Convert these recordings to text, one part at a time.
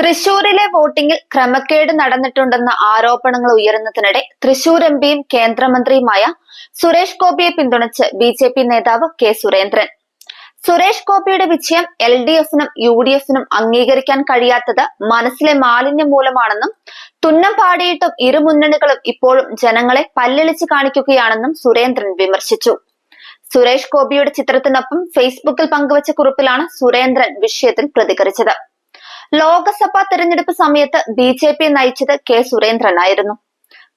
തൃശൂരിലെ വോട്ടിംഗിൽ ക്രമക്കേട് നടന്നിട്ടുണ്ടെന്ന ആരോപണങ്ങൾ ഉയരുന്നതിനിടെ തൃശൂർ എം പിയും കേന്ദ്രമന്ത്രിയുമായ സുരേഷ് ഗോപിയെ പിന്തുണച്ച് ബി ജെ പി നേതാവ് കെ സുരേന്ദ്രൻ. സുരേഷ് ഗോപിയുടെ വിജയം എൽ ഡി എഫിനും യു ഡി എഫിനും അംഗീകരിക്കാൻ കഴിയാത്തത് മനസ്സിലെ മാലിന്യം മൂലമാണെന്നും തുന്നം പാടിയിട്ടും ഇരു മുന്നണികളും ഇപ്പോഴും ജനങ്ങളെ പല്ലിളിച്ച് കാണിക്കുകയാണെന്നും സുരേന്ദ്രൻ വിമർശിച്ചു. സുരേഷ് ഗോപിയുടെ ചിത്രത്തിനൊപ്പം ഫേസ്ബുക്കിൽ പങ്കുവച്ച കുറിപ്പിലാണ് സുരേന്ദ്രൻ വിഷയത്തിൽ പ്രതികരിച്ചത്. ലോക്സഭാ തെരഞ്ഞെടുപ്പ് സമയത്ത് ബി ജെ പി നയിച്ചത് കെ സുരേന്ദ്രനായിരുന്നു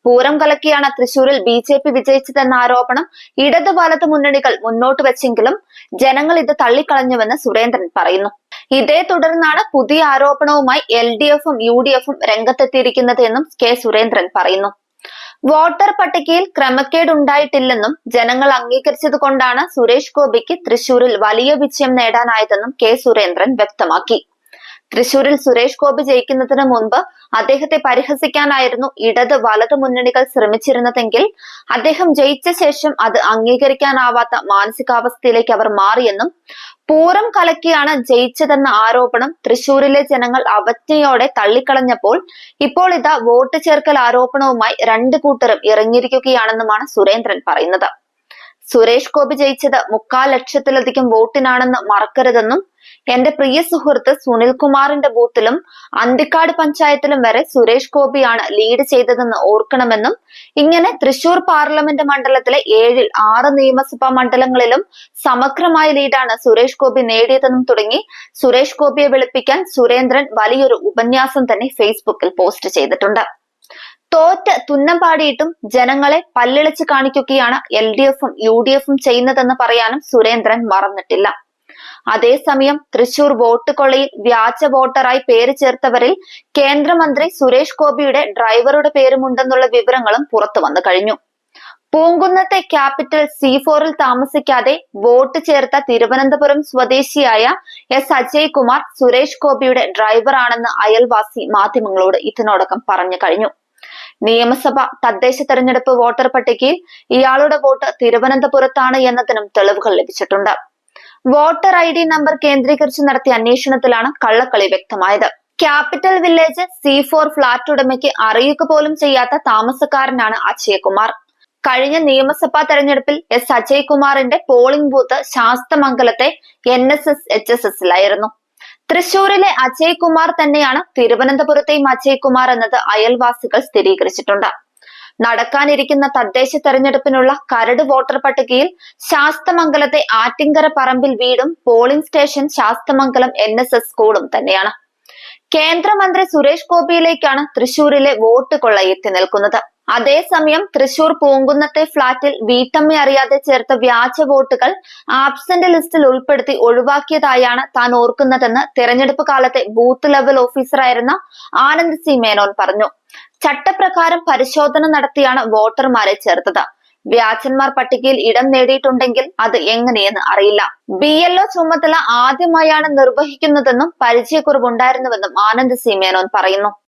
പൂരം കലക്കിയാണ് തൃശൂരിൽ ബി ജെ പി വിജയിച്ചതെന്ന ആരോപണം ഇടത് വലത് മുന്നണികൾ മുന്നോട്ട് വെച്ചെങ്കിലും ജനങ്ങൾ ഇത് തള്ളിക്കളഞ്ഞുവെന്ന് സുരേന്ദ്രൻ പറയുന്നു. ഇതേ തുടർന്നാണ് പുതിയ ആരോപണവുമായി എൽ ഡി എഫും യു ഡി എഫും രംഗത്തെത്തിയിരിക്കുന്നത് എന്നും കെ സുരേന്ദ്രൻ പറയുന്നു. വോട്ടർ പട്ടികയിൽ ക്രമക്കേട് ഉണ്ടായിട്ടില്ലെന്നും ജനങ്ങൾ അംഗീകരിച്ചത് കൊണ്ടാണ് സുരേഷ് ഗോപിക്ക് തൃശൂരിൽ വലിയ വിജയം നേടാനായതെന്നും കെ സുരേന്ദ്രൻ വ്യക്തമാക്കി. തൃശൂരിൽ സുരേഷ് ഗോപി ജയിക്കുന്നതിന് മുൻപ് അദ്ദേഹത്തെ പരിഹസിക്കാനായിരുന്നു ഇടത് വലത് മുന്നണികൾ ശ്രമിച്ചിരുന്നതെങ്കിൽ അദ്ദേഹം ജയിച്ച ശേഷം അത് അംഗീകരിക്കാനാവാത്ത മാനസികാവസ്ഥയിലേക്ക് അവർ മാറിയെന്നും പൂരം കലക്കിയാണ് ജയിച്ചതെന്ന ആരോപണം തൃശൂരിലെ ജനങ്ങൾ അവജ്ഞയോടെ തള്ളിക്കളഞ്ഞപ്പോൾ ഇപ്പോൾ ഇതാ വോട്ട് ചേർക്കൽ ആരോപണവുമായി രണ്ടു കൂട്ടരും ഇറങ്ങിയിരിക്കുകയാണെന്നുമാണ് സുരേന്ദ്രൻ പറയുന്നത്. സുരേഷ് ഗോപി ജയിച്ചത് മുക്കാൽ ലക്ഷത്തിലധികം വോട്ടിനാണെന്ന് മറക്കരുതെന്നും എന്റെ പ്രിയ സുഹൃത്ത് സുനിൽകുമാറിന്റെ ബൂത്തിലും അന്തിക്കാട് പഞ്ചായത്തിലും വരെ സുരേഷ് ഗോപിയാണ് ലീഡ് ചെയ്തതെന്ന് ഓർക്കണമെന്നും ഇങ്ങനെ തൃശൂർ പാർലമെന്റ് മണ്ഡലത്തിലെ ഏഴിൽ ആറ് നിയമസഭാ മണ്ഡലങ്ങളിലും സമഗ്രമായ ലീഡാണ് സുരേഷ് ഗോപി നേടിയതെന്നും തുടങ്ങി സുരേഷ് ഗോപിയെ വിളിപ്പിക്കാൻ സുരേന്ദ്രൻ വലിയൊരു ഉപന്യാസം തന്നെ ഫേസ്ബുക്കിൽ പോസ്റ്റ് ചെയ്തിട്ടുണ്ട്. തോറ്റ് തുന്നം പാടിയിട്ടും ജനങ്ങളെ പല്ലിളിച്ച് കാണിക്കുകയാണ് എൽ ഡി എഫും യു ഡി എഫും ചെയ്യുന്നതെന്ന് പറയാനും സുരേന്ദ്രൻ മറന്നിട്ടില്ല. അതേസമയം തൃശൂർ വോട്ട് കൊള്ളയിൽ വ്യാജ വോട്ടറായി പേര് ചേർത്തവരിൽ കേന്ദ്രമന്ത്രി സുരേഷ് ഗോപിയുടെ ഡ്രൈവറുടെ പേരുമുണ്ടെന്നുള്ള വിവരങ്ങളും പുറത്തു വന്നു കഴിഞ്ഞു. പൂങ്കുന്നത്തെ ക്യാപിറ്റൽ സി ഫോറിൽ താമസിക്കാതെ വോട്ട് ചേർത്ത തിരുവനന്തപുരം സ്വദേശിയായ എസ് അജയ് കുമാർ സുരേഷ് ഗോപിയുടെ ഡ്രൈവറാണെന്ന് അയൽവാസി മാധ്യമങ്ങളോട് ഇതിനോടകം പറഞ്ഞു കഴിഞ്ഞു. നിയമസഭ തദ്ദേശ തെരഞ്ഞെടുപ്പ് വോട്ടർ പട്ടികയിൽ ഇയാളുടെ വോട്ട് തിരുവനന്തപുരത്താണ് എന്നതിനും തെളിവുകൾ ലഭിച്ചിട്ടുണ്ട്. വോട്ടർ ഐ ഡി നമ്പർ കേന്ദ്രീകരിച്ച് നടത്തിയ അന്വേഷണത്തിലാണ് കള്ളക്കളി വ്യക്തമായത്. Capital Village C four flat ഉടമയ്ക്ക് അറിയുക പോലും ചെയ്യാത്ത താമസക്കാരനാണ് അജയകുമാർ കഴിഞ്ഞ നിയമസഭാ തെരഞ്ഞെടുപ്പിൽ എസ് അജയ്കുമാറിന്റെ polling booth ശാസ്തമംഗലത്തെ N S S H S എസിലായിരുന്നു തൃശൂരിലെ അജയ്കുമാർ തന്നെയാണ് തിരുവനന്തപുരത്തെയും അജയ്കുമാർ എന്നത് അയൽവാസികൾ സ്ഥിരീകരിച്ചിട്ടുണ്ട്. നടക്കാനിരിക്കുന്ന തദ്ദേശ തെരഞ്ഞെടുപ്പിനുള്ള കരട് വോട്ടർ പട്ടികയിൽ ശാസ്തമംഗലത്തെ ആറ്റിങ്കര പറമ്പിൽ വീടും പോളിംഗ് സ്റ്റേഷൻ ശാസ്തമംഗലം എൻ സ്കൂളും തന്നെയാണ്. കേന്ദ്രമന്ത്രി സുരേഷ് ഗോപിയിലേക്കാണ് തൃശൂരിലെ വോട്ട് കൊള്ള എത്തി നിൽക്കുന്നത്. അതേസമയം തൃശൂർ പൂങ്കുന്നത്തെ ഫ്ളാറ്റിൽ വീട്ടമ്മ അറിയാതെ ചേർത്ത വ്യാജ വോട്ടുകൾ ആബ്സെന്റ് ലിസ്റ്റിൽ ഉൾപ്പെടുത്തി ഒഴിവാക്കിയതായാണ് താൻ ഓർക്കുന്നതെന്ന് തെരഞ്ഞെടുപ്പ് കാലത്തെ ബൂത്ത് ലെവൽ ഓഫീസറായിരുന്ന ആനന്ദ് സി മേനോൻ പറഞ്ഞു. ചട്ടപ്രകാരം പരിശോധന നടത്തിയാണ് വോട്ടർമാരെ ചേർത്തത്. വ്യാജന്മാർ പട്ടികയിൽ ഇടം നേടിയിട്ടുണ്ടെങ്കിൽ അത് എങ്ങനെയെന്ന് അറിയില്ല. ബി എൽ ഒ ചുമതല ആദ്യമായാണ് നിർവഹിക്കുന്നതെന്നും പരിചയക്കുറവുണ്ടായിരുന്നുവെന്നും ആനന്ദ് സി മേനോൻ പറയുന്നു.